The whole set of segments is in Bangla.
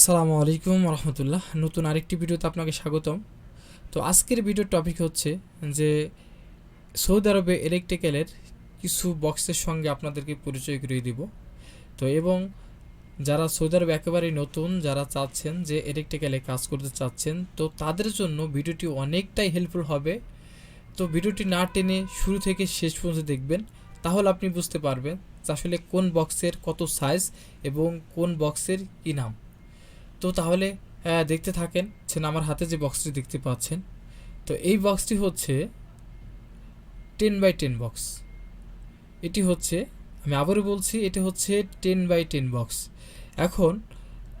আসসালামু আলাইকুম রহমতুল্লাহ। নতুন আরেকটি ভিডিওতে আপনাকে স্বাগতম। তো আজকের ভিডিওর টপিক হচ্ছে যে সৌদি আরবে ইলেকট্রিক্যালের কিছু বক্সের সঙ্গে আপনাদেরকে পরিচয় করিয়ে দিব। তো এবং যারা সৌদি আরবে একেবারেই নতুন, যারা চাচ্ছেন যে ইলেকট্রিক্যালে কাজ করতে চাচ্ছেন, তো তাদের জন্য ভিডিওটি অনেকটাই হেল্পফুল হবে। তো ভিডিওটি না টেনে শুরু থেকে শেষ পর্যন্ত দেখবেন, তাহলে আপনি বুঝতে পারবেন আসলে কোন বক্সের কত সাইজ এবং কোন বক্সের কী নাম। তো তাহলে দেখতে থাকেন আমার হাতে যে বক্সটি দেখতে পাচ্ছেন, তো এই বক্সটি হচ্ছে টেন বাই টেন বক্স এটি হচ্ছে, আমি আবারও বলছি, এটি হচ্ছে টেন বাই টেন বক্স এখন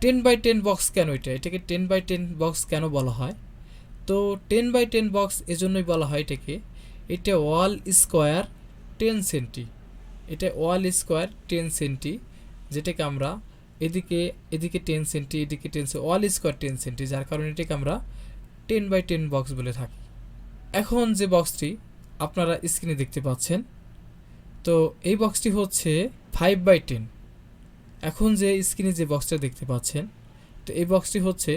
টেন বাই টেন বক্স কেন এটা? এটাকে টেন বাই টেন বক্স কেন বলা হয়? তো টেন বাই টেন বক্স এজন্যই বলা হয় এটাকে, এটা ওয়াল স্কোয়ার টেন সেন্টি এটা ওয়াল স্কোয়ার টেন সেন্টি যেটাকে আমরা এদিকে এদিকে টেন সেন্টি এদিকে ten all square ten centi যার কারণে এটাকে আমরা টেন বাই টেন বক্স বলে থাকি। এখন যে বক্সটি আপনারা স্ক্রিনে দেখতে পাচ্ছেন, তো এই বক্সটি হচ্ছে ফাইভ বাই টেন এখন যে স্ক্রিনে যে বক্সটা দেখতে পাচ্ছেন, তো এই বক্সটি হচ্ছে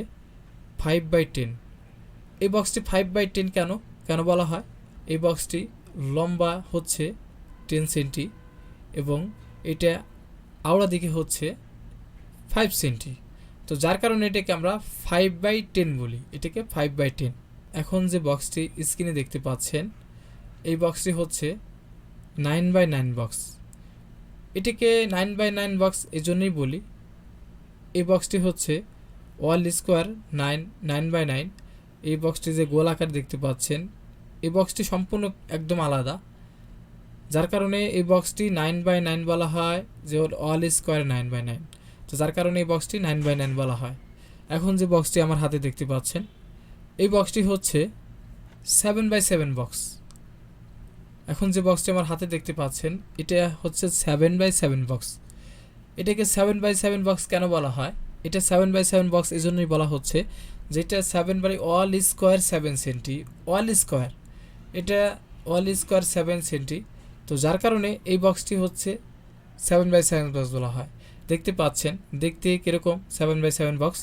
ফাইভ বাই টেন এই বক্সটি ফাইভ বাই টেন কেন? কেন বলা হয়? এই বক্সটি লম্বা হচ্ছে টেন সেন্টি এবং এটা আওড়া দিকে হচ্ছে ফাইভ সেন্টি তো যার কারণে এটাকে আমরা ফাইভ বাই টেন বলি। এটাকে ফাইভ বাই টেন এখন যে বক্সটি স্ক্রিনে দেখতে পাচ্ছেন, এই বক্সটি হচ্ছে নাইন বাই নাইন বক্স এটাকে নাইন বাই নাইন বক্স এজন্যই বলি। এই বক্সটি হচ্ছে wall square nine nine by nine এই বক্সটি যে গোল আকার দেখতে পাচ্ছেন, এই বক্সটি সম্পূর্ণ একদম আলাদা। যার কারণে এই বক্সটি নাইন বাই নাইন বলা হয়, যে wall square nine by nine তো যার কারণে এই বক্সটি নাইন বাই নাইন বলা হয়। এখন যে বক্সটি আমার হাতে দেখতে পাচ্ছেন, এই বক্সটি হচ্ছে সেভেন বাই সেভেন বক্স এখন যে বক্সটি আমার হাতে দেখতে পাচ্ছেন, এটা হচ্ছে সেভেন বাই সেভেন বক্স এটাকে সেভেন বাই সেভেন বক্স কেন বলা হয়? এটা সেভেন বাই সেভেন বক্স এই জন্যই বলা হচ্ছে যেটা seven by all square seven centi all square এটা অল স্কোয়ার সেভেন সেন্টি তো যার কারণে এই বক্সটি হচ্ছে সেভেন বাই সেভেন বক্স বলা হয়। দেখতে পাচ্ছেন, দেখতে কীরকম? সেভেন বাই সেভেন বক্স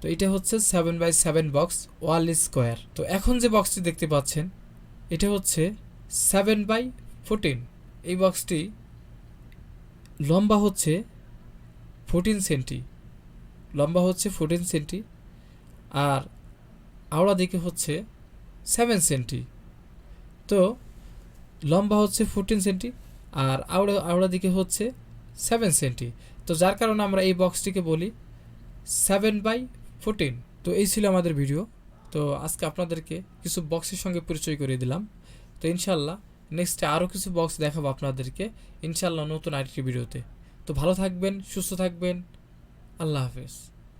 তো এটা হচ্ছে seven by seven box wall square. তো এখন যে বক্সটি দেখতে পাচ্ছেন, এটা হচ্ছে সেভেন বাই ফোরটিন এই বক্সটি লম্বা হচ্ছে ফোরটিন সেন্টি লম্বা হচ্ছে ফোরটিন সেন্টি আর আওড়া দিকে হচ্ছে সেভেন সেন্টি তো লম্বা হচ্ছে ফোরটিন সেন্টি আর আওড়া আওড়া দিকে হচ্ছে সেভেন সেন্টি তো যার কারণে আমরা এই বক্সটিকে বলি সেভেন বাই ফোরটিন তো এই ছিল আমাদের ভিডিও তো আজকে আপনাদেরকে কিছু বক্সের সঙ্গে পরিচয় করিয়ে দিলাম। তো ইনশাল্লাহ নেক্সটে আরও কিছু বক্স দেখাবো আপনাদেরকে ইনশাল্লাহ নতুন আরেকটি ভিডিওতে তো ভালো থাকবেন, সুস্থ থাকবেন। আল্লাহ হাফেজ।